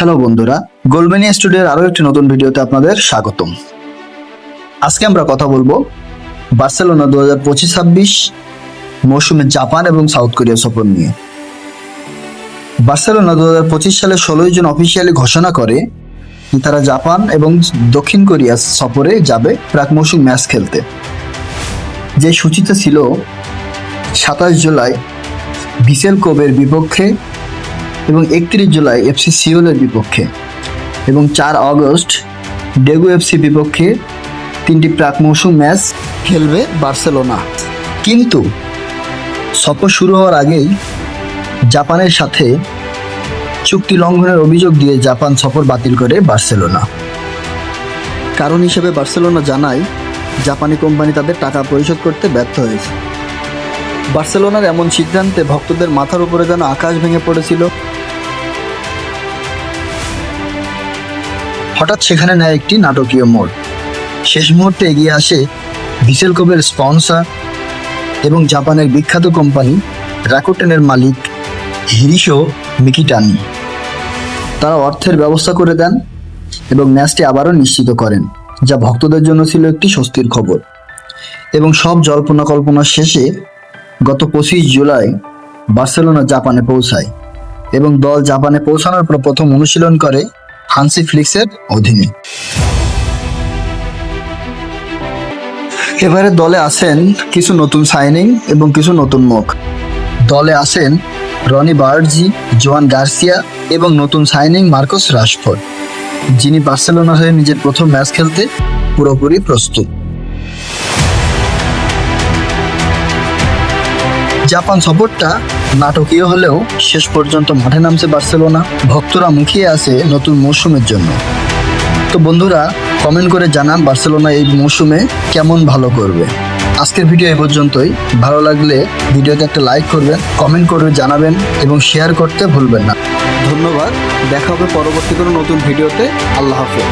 Hello বন্ধুরা গোলবেনিয়া স্টুডিওর আরও একটি নতুন ভিডিওতে আপনাদের স্বাগতম। আজকে আমরা কথা বলব বার্সেলোনা দু হাজার পঁচিশ ছাব্বিশ মৌসুমে জাপান এবং সাউথ কোরিয়া সফর নিয়ে। বার্সেলোনা দু হাজার পঁচিশ সালে ষোলোই জুন অফিসিয়ালি ঘোষণা করে তারা জাপান এবং দক্ষিণ কোরিয়া সফরে যাবে প্রাক মৌসুম ম্যাচ খেলতে। যে সূচিতে ছিল সাতাশ জুলাই ভিসেল কোবের বিপক্ষে এবং একত্রিশ জুলাই এফসি সিওলের বিপক্ষে। এবং চার আগস্ট ডেগু এফসি বিপক্ষে তিনটি প্রাক মৌসুম ম্যাচ খেলবে বার্সেলোনা। কিন্তু সফর শুরু হওয়ার আগেই জাপানের সাথে চুক্তি লঙ্ঘনের অভিযোগ দিয়ে জাপান সফর বাতিল করে বার্সেলোনা। কারণ হিসেবে বার্সেলোনা জানায়, জাপানি কোম্পানি তাদের টাকা পরিশোধ করতে ব্যর্থ হয়েছে। বার্সেলোনার এমন সিদ্ধান্তে ভক্তদের মাথার উপরে যেন আকাশ ভেঙে পড়েছিল। হঠাৎ সেখানে নেয় একটি নাটকীয় মোড়। শেষ মুহূর্তে এগিয়ে আসে ভিসেল কোবের স্পন্সর এবং জাপানের বিখ্যাত কোম্পানি রাকোটেনের মালিক হিরিশো মিকিটানি। তারা অর্থের ব্যবস্থা করে দেন এবং ম্যাচটি আবারও নিশ্চিত করেন, যা ভক্তদের জন্য ছিল একটি স্বস্তির খবর। এবং সব জল্পনা কল্পনা শেষে গত পঁচিশ জুলাই বার্সেলোনা জাপানে পৌঁছায় এবং দল জাপানে পৌঁছানোর পর প্রথম অনুশীলন করে হানসি ফ্লিক্সের অধীনে। এবারে দলে আছেন কিছু নতুন সাইনিং এবং কিছু নতুন মুখ। দলে আছেন রনি বার্জি, জোয়ান গার্সিয়া এবং নতুন সাইনিং মার্কোস রাশফোর্ড, যিনি বার্সেলোনার হয়ে নিজের প্রথম ম্যাচ খেলতে পুরোপুরি প্রস্তুত। জাপান সফরটা নাটকীয় হলেও শেষ পর্যন্ত মাঠে নামছে বার্সেলোনা। ভক্তরা মুখিয়ে আছে নতুন মৌসুমের জন্য। তো বন্ধুরা কমেন্ট করে জানান বার্সেলোনা এই মৌসুমে কেমন ভালো করবে। আজকের ভিডিও এ পর্যন্তই। ভালো লাগলে ভিডিওতে একটা লাইক করবেন কমেন্ট করে জানাবেন এবং শেয়ার করতে ভুলবেন না। ধন্যবাদ। দেখা হবে পরবর্তী কোনো নতুন ভিডিওতে। আল্লাহ হাফেজ।